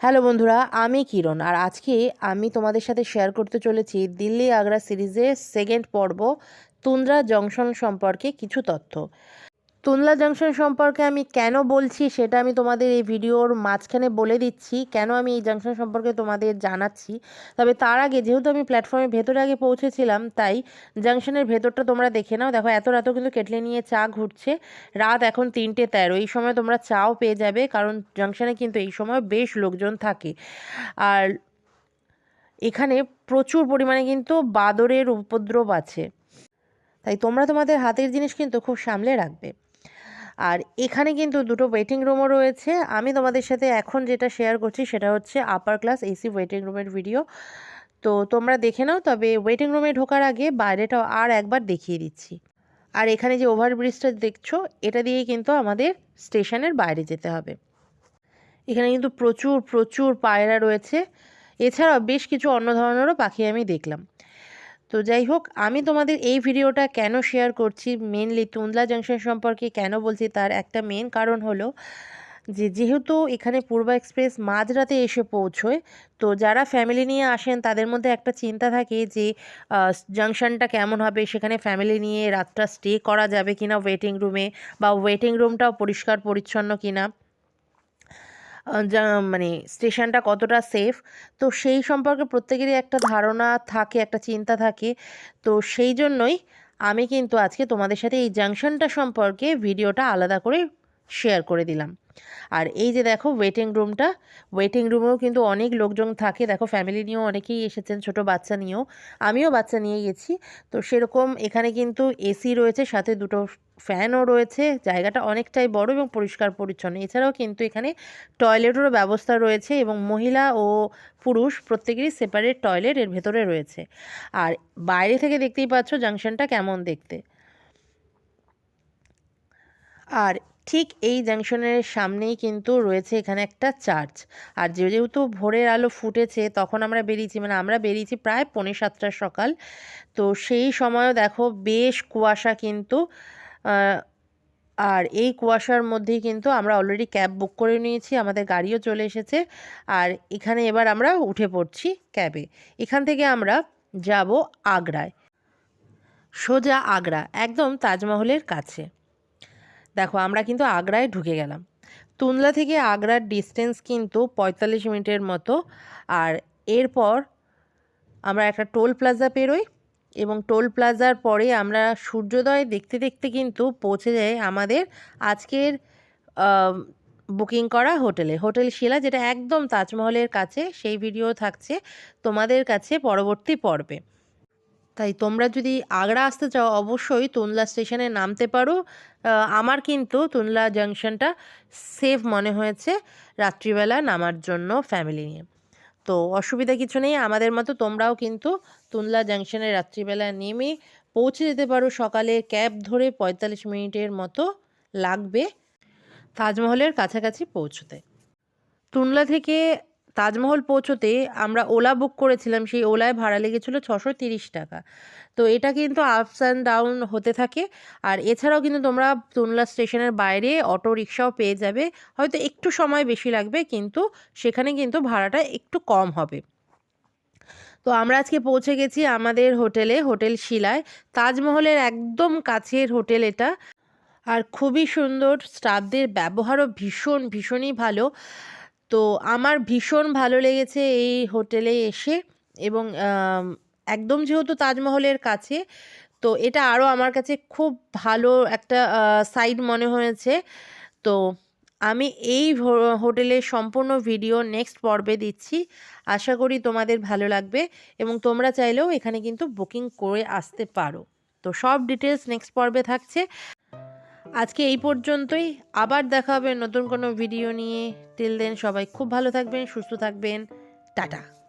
Hello বন্ধুরা, আমি কিরণ আর আজকে আমি তোমাদের সাথে শেয়ার করতে চলেছি দিল্লি আগ্রা সিরিজের সেকেন্ড পর্ব, তুন্দ্রা জংশন সম্পর্কে কিছু তথ্য। তুন্দ্রা জাংশন সম্পর্কে আমি কেন বলছি সেটা আমি তোমাদের এই ভিডিওর মাঝখানে বলে দিচ্ছি, কেন আমি এই জাংশন সম্পর্কে তোমাদের জানাচ্ছি। তবে তার আগে, যেহেতু আমি প্ল্যাটফর্মের ভেতরে আগে পৌঁছেছিলাম, তাই জংশনের ভেতরটা তোমরা দেখে নাও। দেখো, এত রাতেও কিন্তু কেটলে নিয়ে চা ঘুরছে। রাত এখন তিনটে তেরো, এই সময় তোমরা চাও পেয়ে যাবে, কারণ জংশনে কিন্তু এই সময় বেশ লোকজন থাকে। আর এখানে প্রচুর পরিমাণে কিন্তু বাদরের উপদ্রব আছে। তাই তোমরা তোমাদের হাতের জিনিস কিন্তু খুব সামলে রাখবে। আর এখানে কিন্তু দুটো ওয়েটিং রুমও রয়েছে। আমি তোমাদের সাথে এখন যেটা শেয়ার করছি সেটা হচ্ছে আপার ক্লাস এসি ওয়েটিং রুমের ভিডিও তো তোমরা দেখে নাও, তবে ওয়েটিং রুমে ঢোকার আগে বাইরেটাও আর একবার দেখিয়ে দিচ্ছি। আর এখানে যে ওভারব্রিজটা দেখছ, এটা দিয়েই কিন্তু আমাদের স্টেশনের বাইরে যেতে হবে। এখানে কিন্তু প্রচুর প্রচুর পায়রা রয়েছে। এছাড়াও বেশ কিছু অন্য ধরনেরও পাখি আমি দেখলাম। তো যাই হোক, আমি তোমাদের এই ভিডিওটা কেন শেয়ার করছি মেনলি তুন্দলা জাংশন সম্পর্কে কেন বলছি তার একটা মেন কারণ হলো যে যেহেতু এখানে পূর্ব এক্সপ্রেস মাঝরাতে এসে পৌঁছয়, তো যারা ফ্যামিলি নিয়ে আসেন তাদের মধ্যে একটা চিন্তা থাকে যে জাংশনটা কেমন হবে, সেখানে ফ্যামিলি নিয়ে রাতটা স্টে করা যাবে কিনা ওয়েটিং রুমে বা ওয়েটিং রুমটাও পরিষ্কার পরিচ্ছন্ন কিনা। মানে স্টেশনটা কতটা সেফ তো সেই সম্পর্কে প্রত্যেকেরই একটা ধারণা থাকে, একটা চিন্তা থাকে। তো সেই জন্যই আমি কিন্তু আজকে তোমাদের সাথে এই জাংশনটা সম্পর্কে ভিডিওটা আলাদা করে শেয়ার করে দিলাম। আর এই যে দেখো ওয়েটিং রুমটা ওয়েটিং রুমেও কিন্তু অনেক লোকজন থাকে। দেখো ফ্যামিলি নিয়েও অনেকেই এসেছেন, ছোট বাচ্চা নিয়েও। আমিও বাচ্চা নিয়ে গেছি। তো সেরকম এখানে কিন্তু এসি রয়েছে, সাথে দুটো ফ্যানও রয়েছে। জায়গাটা অনেকটাই বড় এবং পরিষ্কার পরিচ্ছন্ন। এছাড়াও কিন্তু এখানে টয়লেটেরও ব্যবস্থা রয়েছে এবং মহিলা ও পুরুষ প্রত্যেকেরই সেপারেট টয়লেট এর ভেতরে রয়েছে। আর বাইরে থেকে দেখতেই পাচ্ছ জাংশনটা কেমন দেখতে। আর ঠিক এই জাংশনের সামনেই কিন্তু রয়েছে এখানে একটা চার্চ। আর যেহেতু ভোরের আলো ফুটেছে, তখন আমরা বেরিয়েছি মানে আমরা বেরিয়েছি প্রায় পৌনে সাতটার সকাল। তো সেই সময়ও দেখো বেশ কুয়াশা কিন্তু আর এই কুয়াশার মধ্যেই কিন্তু আমরা অলরেডি ক্যাব বুক করে নিয়েছি, আমাদের গাড়িও চলে এসেছে। আর এখানে এবার আমরা উঠে পড়ছি ক্যাবে এখান থেকে আমরা যাব আগ্রায়। সোজা আগ্রা, একদম তাজমহলের কাছে। দেখো, আমরা কিন্তু আগ্রায় ঢুকে গেলাম। তুনলা থেকে আগ্রার ডিস্টেন্স কিন্তু পঁয়তাল্লিশ মিনিটের মতো। আর এরপর আমরা একটা টোল প্লাজা পেরোই এবং টোল প্লাজার পরে আমরা সূর্যোদয় দেখতে দেখতে কিন্তু পৌঁছে যাই আমাদের আজকের বুকিং করা হোটেলে। হোটেল শিলা, যেটা একদম তাজমহলের কাছে, সেই ভিডিও থাকছে তোমাদের কাছে পরবর্তী পর্বে। তাই তোমরা যদি আগ্রা আসতে চাও, অবশ্যই তুনলা স্টেশনে নামতে পারো। আমার কিন্তু তুনলা জাংশনটা সেফ মনে হয়েছে রাত্রিবেলা নামার জন্য ফ্যামিলি নিয়ে। তো অসুবিধা কিছু নেই, আমাদের মতো তোমরাও কিন্তু তুনলা জাংশনে রাত্রিবেলা নেমে পৌঁছে যেতে পারো। সকালে ক্যাব ধরে পঁয়তাল্লিশ মিনিটের মতো লাগবে তাজমহলের কাছাকাছি পৌঁছতে। তুনলা থেকে তাজমহল পৌঁছতে আমরা ওলা বুক করেছিলাম, সেই ওলায় ভাড়া লেগেছিল ছশো তিরিশ টাকা। তো এটা কিন্তু আপস অ্যান্ড ডাউন হতে থাকে। আর এছাড়াও কিন্তু তোমরা তুনলা স্টেশনের বাইরে অটো রিক্সাও পেয়ে যাবে। হয়তো একটু সময় বেশি লাগবে, কিন্তু সেখানে কিন্তু ভাড়াটা একটু কম হবে। তো আমরা আজকে পৌঁছে গেছি আমাদের হোটেলে, হোটেল শিলায়। তাজমহলের একদম কাছের হোটেল এটা। আর খুবই সুন্দর, স্টাফদের ব্যবহারও ভীষণ, ভীষণই ভালো। তো আমার ভীষণ ভালো লেগেছে এই হোটেলে এসে এবং একদম যেহেতু তাজমহলের কাছে, তো এটা আরও আমার কাছে খুব ভালো একটা সাইড মনে হয়েছে। তো আমি এই হোটেলের সম্পূর্ণ ভিডিও নেক্সট পর্বে দিচ্ছি। আশা করি তোমাদের ভালো লাগবে এবং তোমরা চাইলেও এখানে কিন্তু বুকিং করে আসতে পারো। তো সব ডিটেলস নেক্সট পর্বে থাকছে। আজকে এই পর্যন্তই। আবার দেখা হবে নতুন কোনো ভিডিও নিয়ে। টিল দেন সবাই খুব ভালো থাকবেন, সুস্থ থাকবেন। টাটা।